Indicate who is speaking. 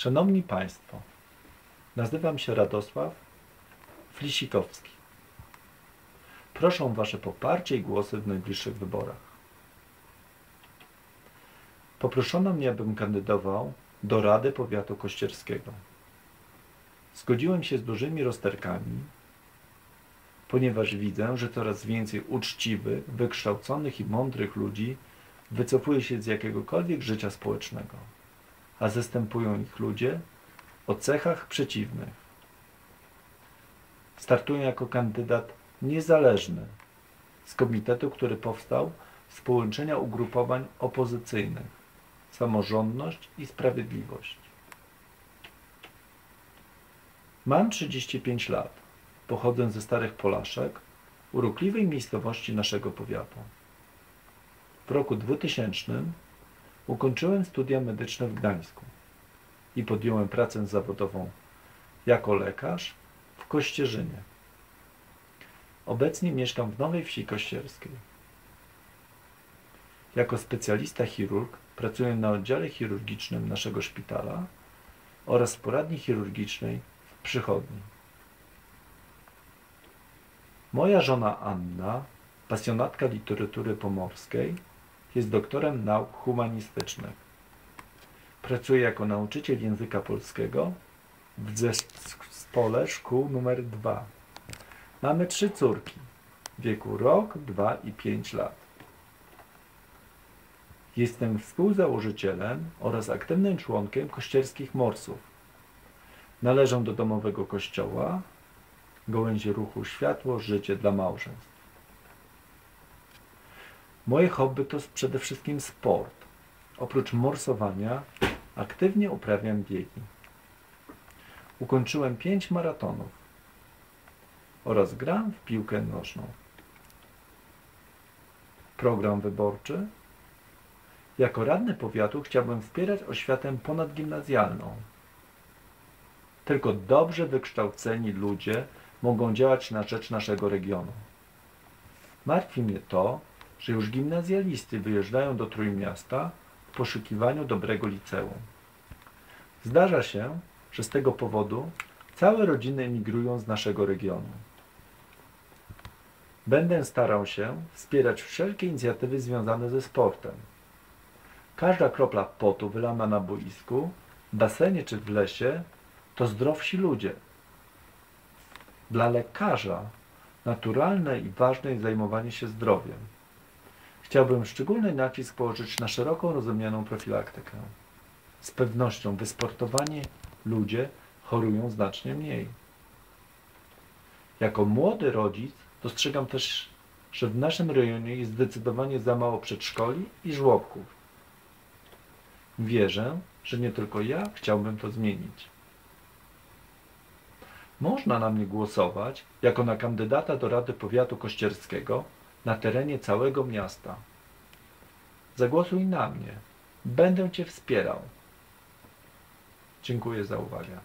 Speaker 1: Szanowni Państwo, nazywam się Radosław Flisikowski. Proszę o Wasze poparcie i głosy w najbliższych wyborach. Poproszono mnie, abym kandydował do Rady Powiatu Kościerskiego. Zgodziłem się z dużymi rozterkami, ponieważ widzę, że coraz więcej uczciwych, wykształconych i mądrych ludzi wycofuje się z jakiegokolwiek życia społecznego, a zastępują ich ludzie o cechach przeciwnych. Startuję jako kandydat niezależny z komitetu, który powstał z połączenia ugrupowań opozycyjnych Samorządność i Sprawiedliwość. Mam 35 lat. Pochodzę ze Starych Polaszek, urokliwej miejscowości naszego powiatu. W roku 2000 ukończyłem studia medyczne w Gdańsku i podjąłem pracę zawodową jako lekarz w Kościerzynie. Obecnie mieszkam w Nowej Wsi Kościerskiej. Jako specjalista chirurg pracuję na oddziale chirurgicznym naszego szpitala oraz w poradni chirurgicznej w przychodni. Moja żona Anna, pasjonatka literatury pomorskiej, jest doktorem nauk humanistycznych. Pracuje jako nauczyciel języka polskiego w zespole szkół numer 2. Mamy trzy córki w wieku rok, dwa i pięć lat. Jestem współzałożycielem oraz aktywnym członkiem kościerskich morsów. Należę do domowego kościoła, gałęzi ruchu Światło, Życie dla małżeństw. Moje hobby to przede wszystkim sport. Oprócz morsowania aktywnie uprawiam biegi. Ukończyłem pięć maratonów oraz gram w piłkę nożną. Program wyborczy. Jako radny powiatu chciałbym wspierać oświatę ponadgimnazjalną. Tylko dobrze wykształceni ludzie mogą działać na rzecz naszego regionu. Martwi mnie to, że już gimnazjalisty wyjeżdżają do Trójmiasta w poszukiwaniu dobrego liceum. Zdarza się, że z tego powodu całe rodziny emigrują z naszego regionu. Będę starał się wspierać wszelkie inicjatywy związane ze sportem. Każda kropla potu wylana na boisku, basenie czy w lesie to zdrowsi ludzie. Dla lekarza naturalne i ważne jest zajmowanie się zdrowiem. Chciałbym szczególny nacisk położyć na szeroko rozumianą profilaktykę. Z pewnością wysportowani ludzie chorują znacznie mniej. Jako młody rodzic dostrzegam też, że w naszym rejonie jest zdecydowanie za mało przedszkoli i żłobków. Wierzę, że nie tylko ja chciałbym to zmienić. Można na mnie głosować jako na kandydata do Rady Powiatu Kościerskiego na terenie całego miasta. Zagłosuj na mnie. Będę Cię wspierał. Dziękuję za uwagę.